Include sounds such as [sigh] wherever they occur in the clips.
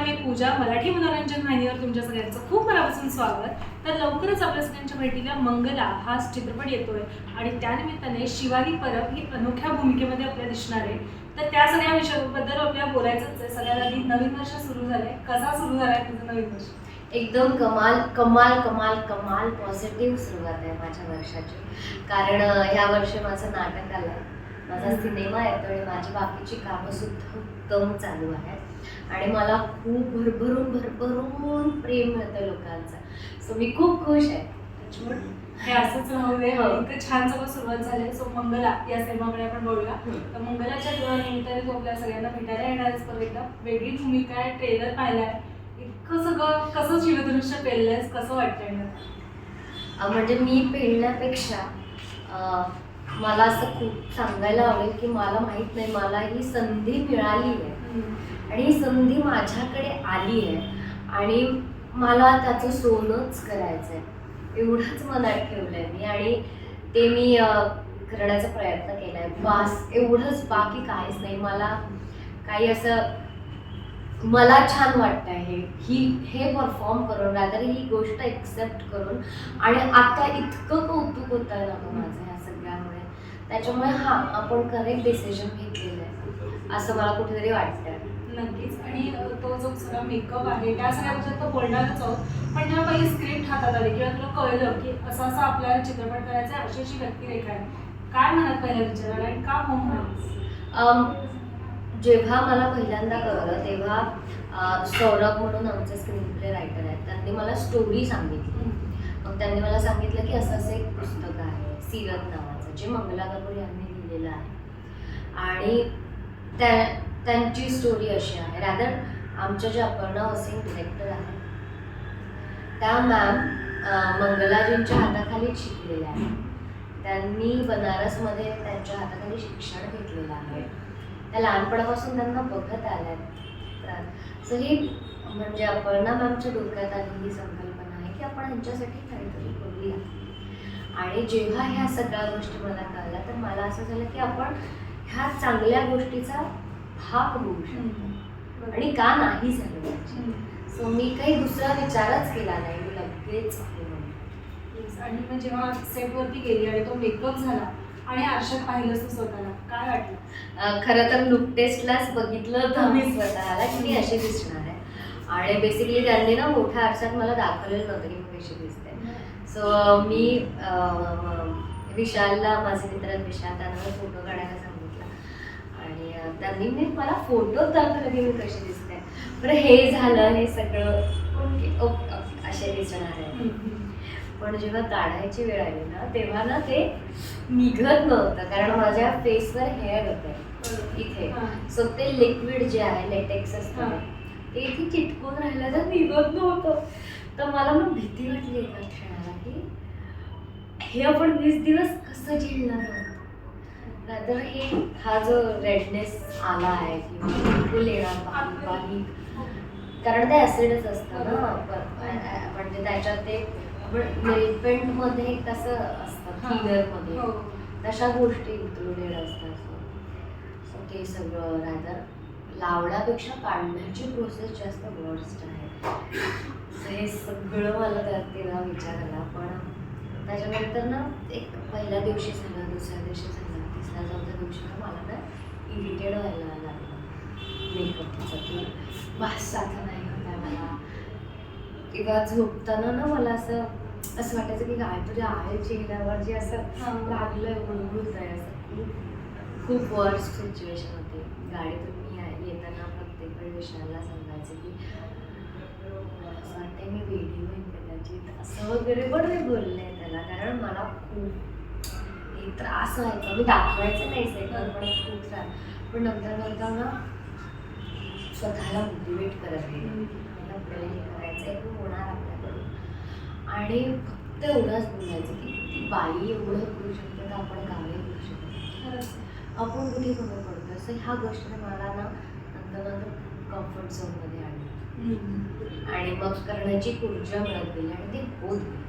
मी पूजा मराठी मनोरंजन वाहिनीवर तुमच्या सगळ्यांचं खूप मनापासून स्वागत. तर लवकरच आपल्या सगळ्यांच्या भेटीला मंगला हा चित्रपट येतोय. आणि त्यानिमित्ताने शिवानी परब ही अनोख्या भूमिकेमध्ये आपल्या दिसणार आहे. तर त्या सगळ्या विषयाबद्दल आपल्याला बोलायचंच आहे. सगळ्यात आधी नवीन वर्ष सुरू झालंय. कसा सुरू झालाय तुझं नवीन वर्ष? एकदम कमाल कमाल कमाल कमाल पॉझिटिव्ह सुरुवात आहे माझ्या वर्षाची. कारण ह्या वर्षी माझं नाटक आलं माझा सिनेमा येतो आणि माझी बाकीची कामं सुद्धा उत्तम चालू आहेत. आणि मला खूप भरभरून भरभरून प्रेम मिळतं लोकांचं. सो मी खूप खुश आहे. हे असंच दे. हो. इतकं छान सगळं सुरुवात झाली. सो मंगला या सिनेमाकडे आपण बोलूया. तर मंगलाच्या निमित्ताने तू आपल्या सगळ्यांना भेटायला येणारच परत एकदा वेगळी भूमिका आहे. ट्रेलर पाहिलाय. इतकं सगळं कसं शिवदृश्य पेललंयस? कसं वाटतंय म्हणजे मी पेलण्यापेक्षा अं, मला असं खूप सांगायला आवडेल की मला माहीत नाही. मला ही संधी मिळाली आहे आणि ही संधी माझ्याकडे आली आहे. आणि मला त्याचं सोनंच करायचं आहे एवढंच मनात ठेवलं आहे मी आणि ते मी करण्याचा प्रयत्न केला आहे बास एवढंच बाकी काहीच नाही. मला काही असं मला छान वाटतं आहे ही हे परफॉर्म करून रादर ही गोष्ट एक्सेप्ट करून आणि आता इतकं कौतुक होत आहे ना माझं ह्या सगळ्यामुळे. त्याच्यामुळे हां आपण करेक्ट डिसिजन घेतलेलं आहे. असं मला कुठेतरी वाटतं नक्कीच. आणि तो जो सगळा मेकअप आहे त्या सगळ्याबद्दल तर बोलणारच आहोत. पण जेव्हा पहिली स्क्रिप्ट हातात आली किंवा तुला कळलं की असं असं आपल्याला चित्रपट करायचा आहे अशी अशी व्यक्तिरेखा आहे काय मनात पहिल्या विचारायला आणि का हो? अम, जेव्हा मला पहिल्यांदा कळलं तेव्हा सौरभ म्हणून आमचे स्क्रीन प्ले रायटर आहेत. त्यांनी मला स्टोरी सांगितली. मग त्यांनी मला सांगितलं की असं असं एक पुस्तक आहे सिरत नावाचं जे मंगला कपूर यांनी लिहिलेलं आहे. आणि त्या त्यांची स्टोरी अशी आहे. रॅदर आमच्या ज्या अपर्णा वसिंग डिरेक्टर आहेत त्या मॅम मंगलाजींच्या हाताखाली शिकलेल्या आहेत. त्यांनी बनारसमध्ये त्यांच्या हाताखाली शिक्षण घेतलेलं आहे. त्या लहानपणापासून त्यांना बघत आल्या सो ही म्हणजे अपर्णा मॅमच्या डोक्यात आली ही संकल्पना आहे की आपण ह्यांच्यासाठी काहीतरी करूया. आणि जेव्हा ह्या सगळ्या गोष्टी मला कळल्या तर मला असं झालं की आपण ह्या चांगल्या गोष्टीचा भाग होऊ शकतो. आणि का नाही झालं सो मी काही दुसरा विचारच केला नाही. मी लगेच हो आणि मग जेव्हा सेटवरती गेली आणि तो मेकअप झाला आणि आरशात पाहिलंस तू स्वतःला काय वाटलं? खरं तर लुक टेस्टलाच बघितलं तर मी स्वतःला की मी अशी दिसणार आहे. आणि बेसिकली त्यांनी ना मोठ्या आरशात मला दाखवलेलं नव्हतं की मी कशी दिसते. सो मी विशालला माझे मित्र विशाल त्यांना फोटो काढायला आणि त्यांनी मी मला फोटो की मी कशी दिसते. बरं हे झालं हे सगळं. ओके ओके असे दिसणार आहे. पण जेव्हा काढायची वेळ आली ना तेव्हा ना ते निघत नव्हतं. कारण माझ्या फेसवर हेअर होते. इथे. हा. सो ते लिक्विड जे आहे लेटेक्स असतं. ते इथे चिटकून राहिलं तर निघत नव्हतं. तर मला मग भीती वाटली एका क्षणाला की हे आपण वीस दिवस कसं झेलणार नंतर हे हा जो रेडनेस आला आहे. किंवा बिलकुल येणार बारीक बारीक कारण ते ऍसिडच असतं ना. म्हणजे त्याच्यात ते नेलपेंटमध्ये कसं असतं हा. थिनरमध्ये. हो. तशा गोष्टी इन्क्लुडेड असतात. सो ते सगळं रादर लावण्यापेक्षा काढण्याची प्रोसेस जास्त वर्स्ट आहे. So हे सगळं मला त्या तेव्हा विचार आला. पण त्याच्यानंतर ना एक पहिल्या दिवशी झालं दुसऱ्या दिवशी झालं. तिसऱ्या चौथ्या दिवशी मला ना इरिटेड व्हायला लागलं मेकअपचं की आता नाही होत आहे मला. किंवा झोपताना ना मला असं असं वाटायचं की काहीतरी आहे चेहऱ्यावर जे असं. लागलंय गुळगुळत आहे असं. खूप खूप वर्स्ट सिच्युएशन होती. गाडीतून मी येताना प्रत्येक वेळी विशालला सांगायचे की असं वाटतंय मी वेडी होईन कदाचित. असं वगैरे पण मी बोलले त्याला. कारण मला खूप हे त्रास व्हायचा मी दाखवायचं नाही सेटवर पण खूप त्रास. पण नंतर नंतर ना स्वतःला मोटिवेट करत गेले. आपल्याला हे करायचं आहे होणार आपल्याकडून. आणि फक्त एवढंच बोलायचं की ती बाई एवढं करू शकते तर आपण गावी करू शकतो. आपण कुठे कमी पडतो असं ह्या गोष्टीने मला ना नंतर नंतर कम्फर्ट झोनमध्ये आणलं. आणि मग करण्याची ऊर्जा मिळत गेली आणि ते होत गेलं.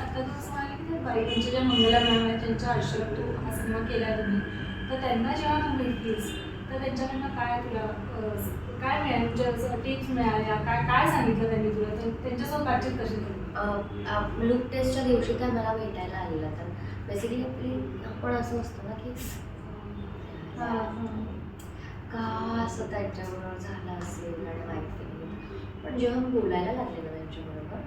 आता तू असं म्हणाली की बाई त्यांच्या ज्या मंगला मॅम त्यांच्या आयुष्यात तू हा सिनेमा केला तुम्ही तर त्यांना जेव्हा तू भेटलीस तर त्यांच्याकडनं काय तुला काय मिळालं? टिप्स मिळाल्या? काय काय सांगितलं त्यांनी तुला? तर त्यांच्यासोबत बातचीत कशी झाली? लुक टेस्टच्या दिवशी काय मला भेटायला आलेलं तर बेसिकली आपली आपण असं असतं ना की. का असं त्यांच्याबरोबर झालं असेल आणि फिलिंग पण जेव्हा बोलायला लागले ना त्यांच्याबरोबर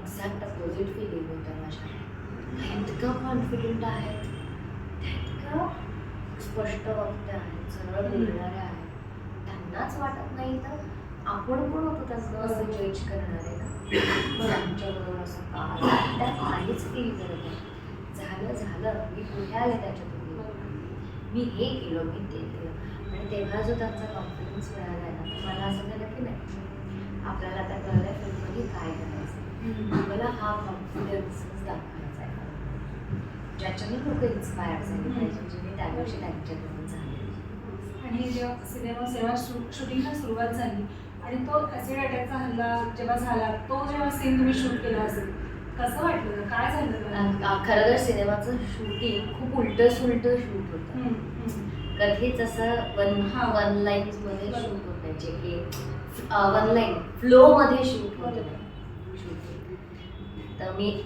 एक्झॅक्ट अपोजिट फिलिंग होतं माझ्या. इतकं कॉन्फिडंट आहेत. इतकं स्पष्ट वक्ते आहेत सरळ बोलणारे आहेत. त्यांनाच वाटत नाही तर आपण कोण होतो त्यांना असं जज करणारे ना? पण आमच्याबरोबर असं का? त्या काहीच फील करत नाही. झालं झालं. मी पुढे आले त्याच्यातून. मी हे केलं मी ते केलं. आणि तेव्हा जो त्यांचा कॉन्फिडन्स मिळाला ना मला असं झालं की नाही आपल्याला आता कळलं आहे फिल्ममध्ये काय करायचं? मला हा कॉन्फिडन्सच दाखवायचा आहे. ज्याच्याने लोक इन्स्पायर झाली पाहिजे जे मी त्या दिवशी त्यांच्याकडून झाले. आणि जेव्हा सिनेमा सेवा शूटिंगला सुरुवात झाली आणि तो ॲसिड अटॅकचा हल्ला जेव्हा झाला तो जेव्हा सीन तुम्ही शूट केला असेल कसं वाटलं? काय झालं खरं तर सिनेमाचं शूटिंग खूप उलट सुलट शूट होतं. कधीच असं वन हा. वन लाईन्समध्ये बरोबर. शूट होत नाही. जे की वन लाईन फ्लो मध्ये शूट होत. तर मी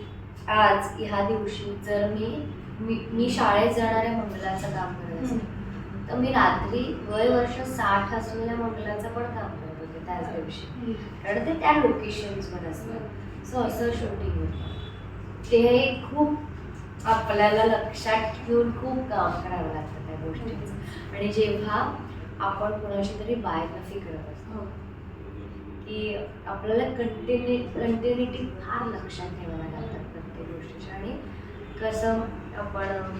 आज ह्या दिवशी जर मी मी मी शाळेत जाणाऱ्या मंगलाचं काम करत हम्म. तर मी रात्री वय वर्ष साठ असलेल्या मंगलाचं पण काम करत होते त्याच दिवशी. कारण ते त्या लोकेशन्सवर असतं. सो असं शूटिंग होतं. ते खूप आपल्याला लक्षात ठेवून खूप काम करावं लागतं त्या गोष्टीचं. आणि जेव्हा आपण कोणाशी तरी बायोग्राफी करत असतो हो. की आपल्याला कंटिन्यू कंटिन्युटी फार लक्षात ठेवाव्या लागतात प्रत्येक गोष्टीच्या आणि कसं आपण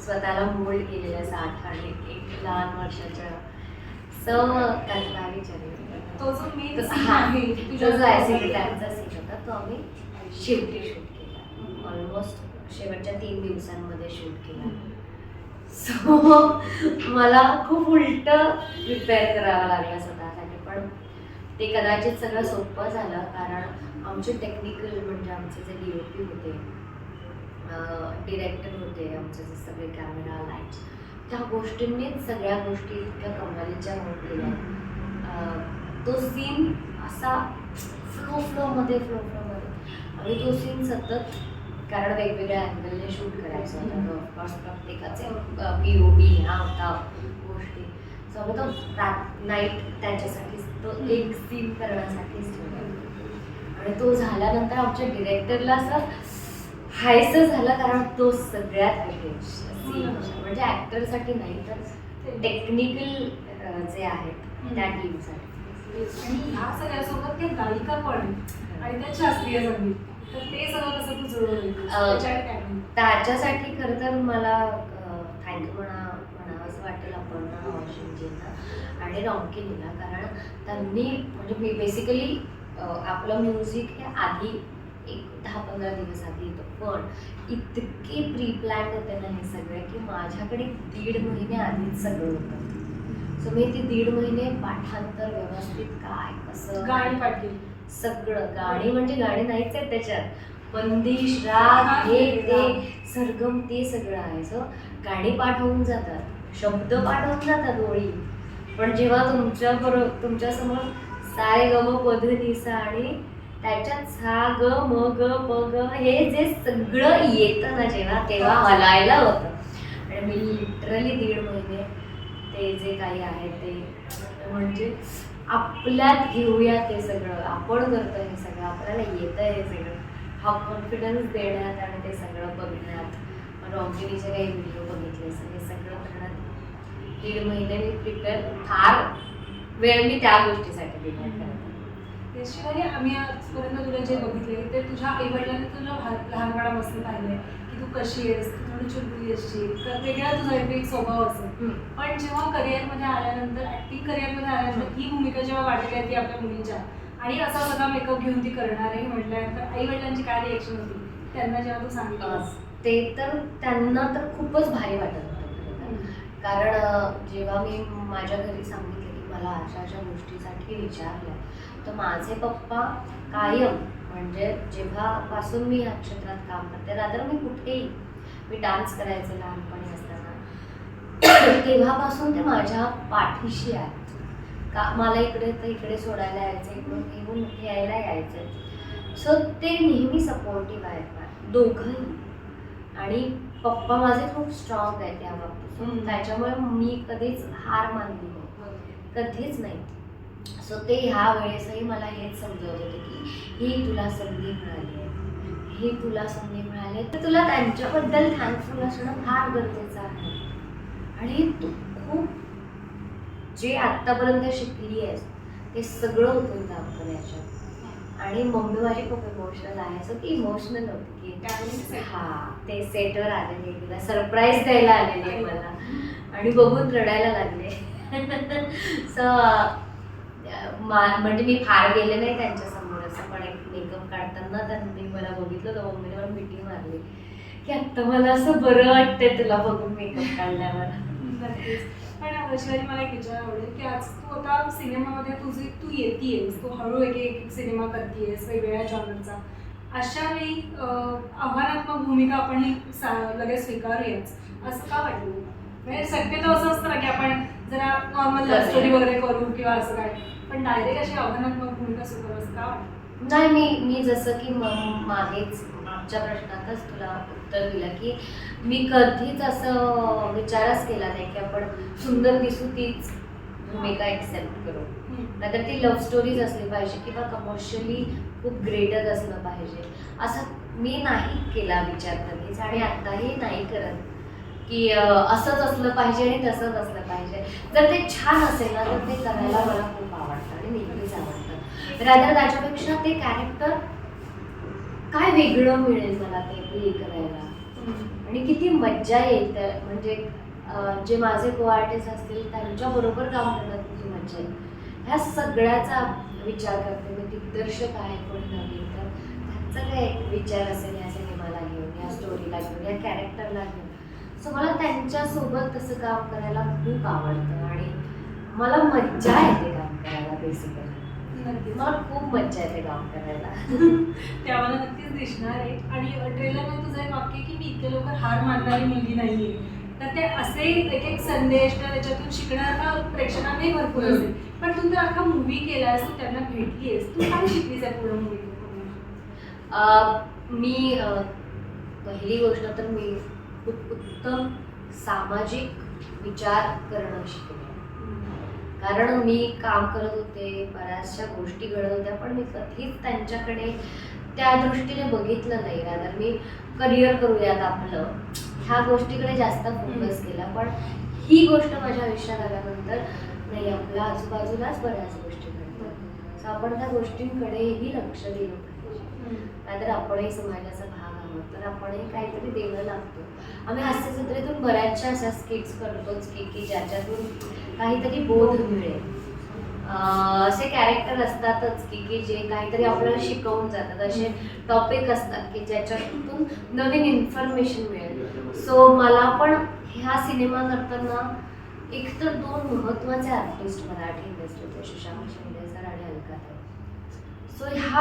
स्वतःला मोल्ड केलेल्या साठ आणि एक लहान वर्षाच्या सव कल्पना विचारली. तो जो तो तुझ्या जो ॲसिड अटॅकचा सीन होता तो आम्ही शेवटी शूट केला. ऑलमोस्ट शेवटच्या तीन दिवसांमध्ये शूट केला. सो [laughs] मला खूप उलट प्रिपेअर करावं लागलं स्वतःसाठी. पण ते कदाचित सगळं सोपं झालं कारण आमचे टेक्निकल म्हणजे आमचे जे डी ओ पी होते डिरेक्टर होते आमचे जे सगळे कॅमेरा लाईट्स त्या गोष्टींनीच सगळ्या गोष्टी इतक्या कमालीच्या होत गेल्या. तो सीन असा फ्लो फ्लोमध्ये फ्लो फ्लोमध्ये आणि तो सीन सतत कारण वेगवेगळ्या अँगलने शूट करायचं. होतं ऑफकोर्स प्रत्येकाचे पी ओ बी ह्या होता गोष्टी. सो आम्ही तो रात नाईट त्याच्यासाठी तो एक सीन करण्यासाठीच ठेवला आणि तो झाल्यानंतर आमच्या डिरेक्टरला असं हायचं झालं कारण तो सगळ्यात सीन म्हणजे ॲक्टरसाठी नाही तर टेक्निकल जे आहेत त्या टीमसाठी आणि ह्या सगळ्यासोबत ते गायिका पण. आणि त्या शास्त्रीय संगीत. तर ते सगळं कसं तू जुळवलं? त्याच्यासाठी खरं तर मला थँक्यू म्हणा वाटेल अपर्णा शिंदेना आणि रॉंकिनीला कारण त्यांनी म्हणजे बेसिकली आपलं म्युझिक हे आधी एक दहा पंधरा दिवस आधी येतं. पण इतके प्री प्लॅन होते ना हे सगळे की माझ्याकडे दीड महिने आधीच सगळं होतं. सो मी ते दीड महिने पाठांतर व्यवस्थित काय कसं गाणी पाठली. सगळं. गाणी म्हणजे गाणी नाहीच आहेत त्याच्यात. बंदिश राग हे ते सरगम ते सगळं आहे. सो गाणी पाठवून जातात शब्द पाठवून जातात ओळी. पण जेव्हा तुमच्या बरोबर तुमच्यासमोर सारे ग म पध निसा आणि त्याच्यात सा ग म ग प ग हे जे सगळं येतं ना जेव्हा तेव्हा हलायला होतं. आणि मी लिटरली दीड महिने ते जे काही आहे ते म्हणजे आपल्यात घेऊया ते सगळं. आपण करतो हे सगळं आपल्याला येतं हे सगळं. हा कॉन्फिडन्स देण्यात आणि ते सगळं बघण्यात. रॉंगिनीचे काही व्हिडिओ बघितले हे सगळं करण्यात दीड महिने मी प्रिपेअर फार वेळ मी त्या गोष्टीसाठी दिला करत त्याशिवाय आम्ही आजपर्यंत तुला जे बघितले ते तुझ्या आईवडिलांनी तुला लहान- लहानपणापासून पाहिलंय की तू कशी आहेस तू थोडी चुलबुली असशील वेगळा तुझा एक एक स्वभाव असेल. पण जेव्हा करिअरमध्ये आल्यानंतर ऍक्टिंग करिअरमध्ये आल्यानंतर ही भूमिका जेव्हा वाटली आहे ती आपल्या मुलीच्या. आणि असा सगळा मेकअप घेऊन ती करणार आहे म्हटल्यानंतर आई वडिलांची काय रिएक्शन होती? त्यांना जेव्हा तू सांगितलं ते तर त्यांना तर खूपच भारी वाटत होतं. कारण जेव्हा मी माझ्या घरी सांगितलं की मला अशा अशा गोष्टीसाठी विचारलं तर माझे पप्पा कायम म्हणजे जेव्हापासून मी या क्षेत्रात काम करते दादर मी कुठेही मी डान्स करायचे लहानपणी असताना तेव्हापासून ते माझ्या पाठीशी आहेत. का मला इकडे तर इकडे सोडायला यायचं इकडून घेऊन घ्यायला यायचं. सो ते नेहमी सपोर्टिव्ह आहेत. दोघंही आणि पप्पा माझे खूप स्ट्रॉंग आहेत या बाबतीत. त्याच्यामुळे मी कधीच हार मानली नाही. कधीच नाही. सो ते ह्या वेळेसही मला हेच समजवत होते की ही तुला संधी मिळाली आहे. ही तुला संधी मिळाली आहे. तर तुला त्यांच्याबद्दल थँकफुल असणं फार गरजेचं आहे. आणि तू खूप जे आत्तापर्यंत शिकली आहेस ते सगळं होतं दाखवलं याच्यात. आणि मम्मी माझी खूप इमोशनल आहे. सो ती इमोशनल होती की. हा ते सेटवर आलेले तिला सरप्राईज द्यायला आलेले मला. आणि बघून रडायला लागले. [laughs] सो म्हणजे मी फार गेले नाही त्यांच्यासमोर असं पण एक मेकअप काढताना त्यांनी मला बघितलं. तर मम्मीने मला मिठी मारली. की आत्ता मला असं बरं वाटतंय तुला बघून मेकअप काढल्यावर. पण वैशाली मला एक विचार आवडेल की आज तू आता सिनेमामध्ये तुझी तू येतेयस तू हळू एक एक सिनेमा करतेयस वेगवेगळ्या जॉनरचा अशा वेळी आव्हानात्मक भूमिका आपण ही लगेच स्वीकारूयाच. असं का वाटलं? म्हणजे शक्यतो असं असतं ना की आपण जरा नॉर्मल स्टोरी वगैरे करू किंवा असं काय पण डायरेक्ट अशी आव्हानात्मक भूमिका स्वीकारू असं का वाटलं? नाही मी मी जसं की मागेच मागच्या प्रश्नातच तुला उत्तर दिलं की मी कधीच असं विचारच केला नाही की आपण सुंदर दिसू तीच भूमिका एक्सेप्ट करू. नाहीतर ती लव्ह स्टोरीज असली पाहिजे किंवा कमर्शियली खूप ग्रेटच असलं पाहिजे. असं मी नाही केला विचार कधीच आणि आत्ताही नाही करत की असंच असलं पाहिजे आणि तसंच असलं पाहिजे. जर ते छान असेल ना तर ते करायला मला खूप आवडतं. रादर त्याच्यापेक्षा ते कॅरेक्टर काय वेगळं मिळेल मला ते प्ले करायला? आणि किती मज्जा येईल त्या म्हणजे जे माझे को आर्टिस्ट असतील त्यांच्याबरोबर काम करण्यात किती मज्जा येईल ह्या सगळ्याचा विचार करते. मी दिग्दर्शक आहे कोणी नवीन तर त्यांचा काय विचार असेल या सिनेमाला घेऊन या स्टोरीला घेऊन या कॅरेक्टरला घेऊन. सो मला त्यांच्यासोबत तसं काम करायला खूप आवडतं. आणि मला मज्जा येते काम करायला बेसिकली मला खूप मज्जा येते काम करायला. [laughs] ते आम्हाला नक्कीच दिसणार आहे. आणि ट्रेलरमध्ये तुझं एक वाक्य की मी इतके लवकर हार मानणारी मुलगी नाहीये. तर ते असे एक एक संदेश किंवा त्याच्यातून शिकणारा प्रेक्षकांनाही भरपूर. असेल. पण तू तर अख्खा मूवी केलास तू त्यांना भेटलीयस. तू काय शिकलीस आहे पुढे मूवी मी पहिली गोष्ट तर मी खूप उत्तम सामाजिक विचार करणं शिकले. कारण मी काम करत होते बऱ्याचशा गोष्टी घडत होत्या पण मी कधीच त्यांच्याकडे त्या दृष्टीने बघितलं नाही. रादर मी करिअर करूयात आपलं. ह्या गोष्टीकडे जास्त फोकस केला. पण ही गोष्ट माझ्या आयुष्यात आल्यानंतर नाही आपल्या आजूबाजूलाच बऱ्याच गोष्टी घडतात. So आपण त्या गोष्टींकडेही लक्ष दिलं पाहिजे. नाहीतर आपणही समाजाचा भाग आहोत तर आपणही काहीतरी देणं लागतो. आम्ही हास्यचित्रेतून बऱ्याचशा अशा स्किट्स करतोच की की ज्याच्यातून काहीतरी बोध मिळेल. असे कॅरेक्टर असतातच की की जे काहीतरी आपल्याला शिकवून जातात. असे टॉपिक असतात की ज्याच्यातून नवीन इन्फॉर्मेशन मिळेल. सो मला पण ह्या सिनेमा करताना एक तर दोन महत्त्वाचे आर्टिस्ट मराठी इंडस्ट्रीचे सुशांत शिंदे सर आणि अलका सो ह्या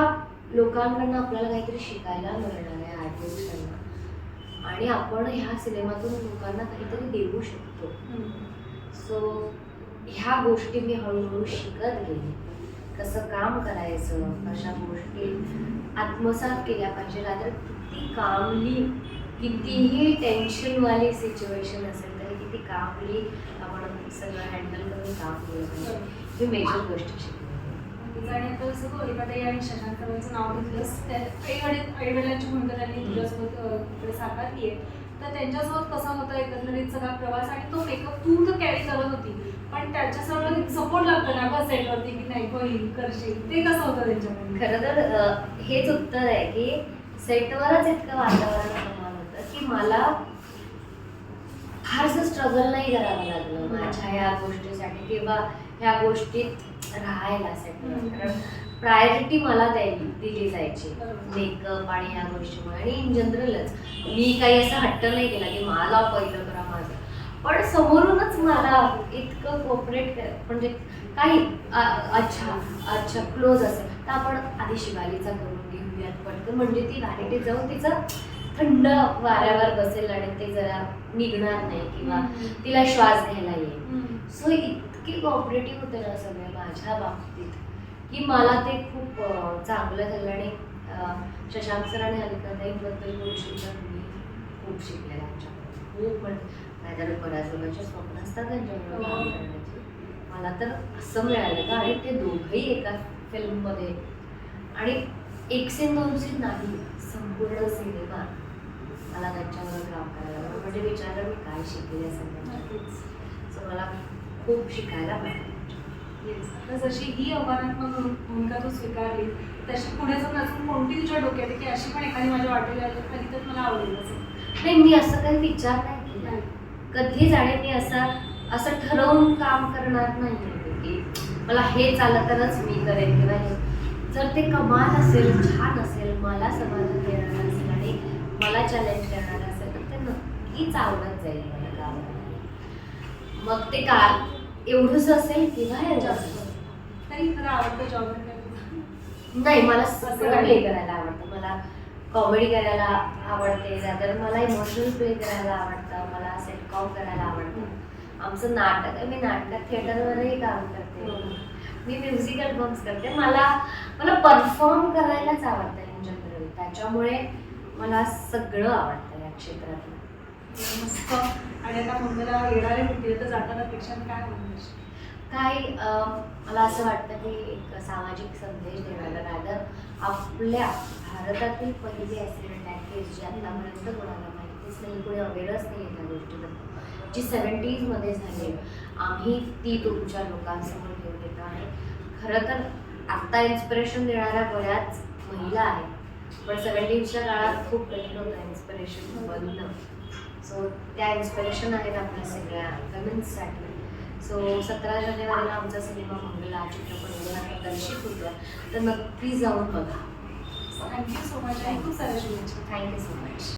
लोकांकडनं आपल्याला काहीतरी शिकायला मिळणार आहे आर्टिस्टांना आणि आपण ह्या सिनेमातून लोकांना काहीतरी देऊ शकतो. सो ह्या गोष्टी मी हळूहळू शिकत गेले. कसं काम करायचं अशा गोष्टी आत्मसात केल्या पाहिजे. रात्र किती कामली कितीही टेन्शनवाली सिच्युएशन असेल तरी किती कामली आपण सगळं हँडल करून काम केलं पाहिजे. ही मेजर गोष्ट शिकली. आणि आता जसं तू नाव घेतलंच त्या आई वडील आई वडिलांची भूमिका त्यांनी तुझ्यासोबत तिकडे साकारली आहे. तर त्यांच्यासोबत कसा होता एकंदरीत सगळा प्रवास आणि तो मेकअप तू तर कॅरी करत होती पण त्याच्यासोबत सपोर्ट लागतो ना बस सेटवरती की नाही होईल करशील? ते कसं होतं त्यांच्याकडे खरं तर हेच उत्तर आहे की सेटवरच इतकं वातावरण निर्माण होतं की मला फारसं स्ट्रगल नाही करावं लागलं. माझ्या ह्या गोष्टीसाठी किंवा ह्या गोष्टीत राहायला. कारण प्रायोरिटी मला द्यायली दिली जायची. मेकअप आणि ह्या गोष्टीमुळे आणि इन जनरलच मी काही असं हट्ट नाही केला की मला पहिलं करा माझं पण समोरूनच मला इतकं कोऑपरेट कर म्हणजे काही अच्छा अच्छा क्लोज असेल तर आपण आधी शिवालीचा करून घेऊयात पटकन म्हणजे ती व्हॅलिटी जाऊन तिचं थंड वाऱ्यावर बसेल आणि ते जरा निघणार नाही किंवा. तिला श्वास घ्यायला येईल. सो इतकी कॉपरेटिव्ह होते ना सगळे माझ्या बाबतीत की मला ते खूप चांगलं झालं आणि शशांक सर आणि हरिकाताईबद्दल बोलशील तर मी खूप शिकले त्यांच्याकडून खूप म्हणजे माझ्याकडे बऱ्याच लोकांचे स्वप्न असतात त्यांच्याबरोबर काम हो. करण्याची. मला तर असं मिळालं का? आणि ते दोघंही एका फिल्ममध्ये. आणि एक सीन दोन सीन नाही संपूर्ण सिनेमा मला त्यांच्याबरोबर काम करायला. म्हणजे विचारलं मी काय शिकले सगळ्यांच्या नक्कीच. सो मला खूप शिकायला मिळालं. आता जशी ही आव्हानात्मक भूम- भूमिका तू स्वीकारली तशी पुढे जाऊन अजून कोणती तुझ्या डोक्यात आहे? की अशी पण एखादी माझ्या वाटेला आली आली तर मला आवडेल असं नाही मी असं काही विचार नाही केला. कधीच आणि मी असं असं ठरवून काम करणार नाही की मला हे चाललं तरच मी करेन किंवा हे जर ते कमाल असेल छान असेल मला समाधान देणारं असेल आणि मला चॅलेंज करणारं असेल तर ते नक्कीच आवडत जाईल मला गावाला. मग ते का एवढंच असेल किंवा हे जास्त तरी आवडतं जॉब नाही मला सगळं? प्ले करायला आवडतं. मला कॉमेडी करायला आवडते तर मला इमोशनल प्ले करायला आवडतं मला सेटकॉम करायला आवडतं. आमचं नाटक आहे मी नाटकात थिएटरवरही काम करते. मी म्युझिक अल्बम्स करते. मला मला परफॉर्म करायलाच आवडतं इन जनरल त्याच्यामुळे मला सगळं आवडतं या क्षेत्रातलं मस्त. आणि आता मुंबईला येणारे होतील तर जाताना पेक्षा काय म्हणणार काय मला असं वाटतं की एक सामाजिक संदेश देणारा रादर आपल्या भारतातील पहिली ॲक्सिडेंट केस जी आतापर्यंत कोणाला माहितीच नाही कोणी अवेअरच नाही त्या गोष्टीबद्दल. जी सेवन्टीजमध्ये झाली आम्ही ती तुमच्या लोकांसमोर घेऊन येतो आणि खरं तर आत्ता इन्स्पिरेशन देणाऱ्या बऱ्याच महिला आहेत पण सेवन्टीजच्या काळात खूप कठीण होतं इन्स्पिरेशन बनणं सो त्या इन्स्पिरेशन आहेत आपल्या सगळ्या वुमेन्ससाठी सो सतरा जानेवारीला आमचा सिनेमा मंगला चित्रपट प्रदर्शित होतो तर नक्की जाऊन बघा. थँक्यू सो मच साऱ्या शुभेच्छा थँक्यू सो मच